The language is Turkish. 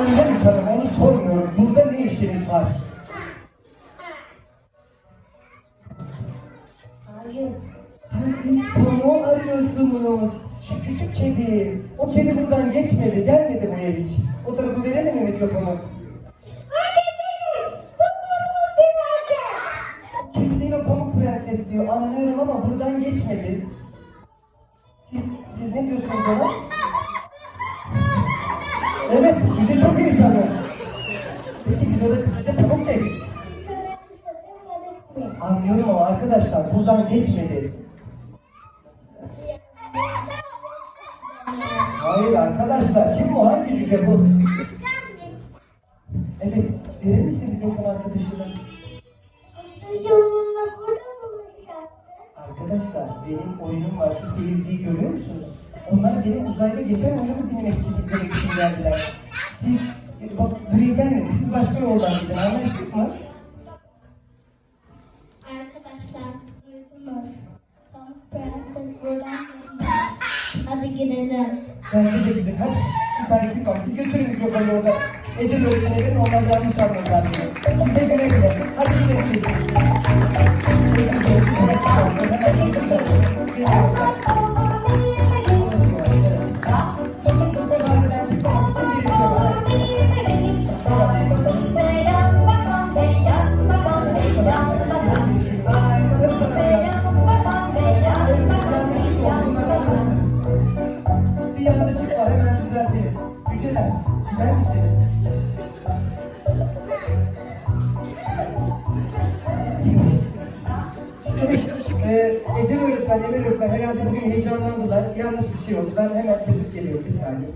Öyle mi canım onu sormuyorum. Burada ne işiniz var? Hayır. Ha siz pamuğu arıyorsunuz. Şu küçük kedi. O kedi buradan geçmedi, gelmedi buraya hiç. O tarafı verelim mi mikrofonu? Kedi değil o pamuk prenses diyor. Anlıyorum ama buradan geçmedi. Siz, siz ne diyorsunuz ona? Evet, cüce çok heyecanlı. Peki biz ona kısaca pamuk deriz. Anlıyorum ama arkadaşlar buradan geçmedi. Hayır arkadaşlar kim bu? Hangi cüce bu? Evet, verir misin mikrofon arkadaşına? Arkadaşlar benim oyunum var. Şu seyirciyi görüyor musunuz? Onlar benim uzayda geçen oyunumu dinlemek için izlemek için geldiler. Siz e, bak buraya gelmedin. Siz başka yoldan gidin. Anlaştık mı? Arkadaşlar duydunuz. Pamuk Prenses buradan. Hadi gidelim. Bence de gidin. Hadi bir tanesi var. Siz götürün mikrofonu orada. Ece öğretmene verin. Onlar yanlış anladılar. Size güle güle. Hadi gidin siz. Yüceler, gider misiniz? Ee, Ece öğretmen, Emel öğretmen herhalde bugün heyecanlandılar. Yanlış bir şey oldu. Ben hemen çözüp geliyorum bir saniye.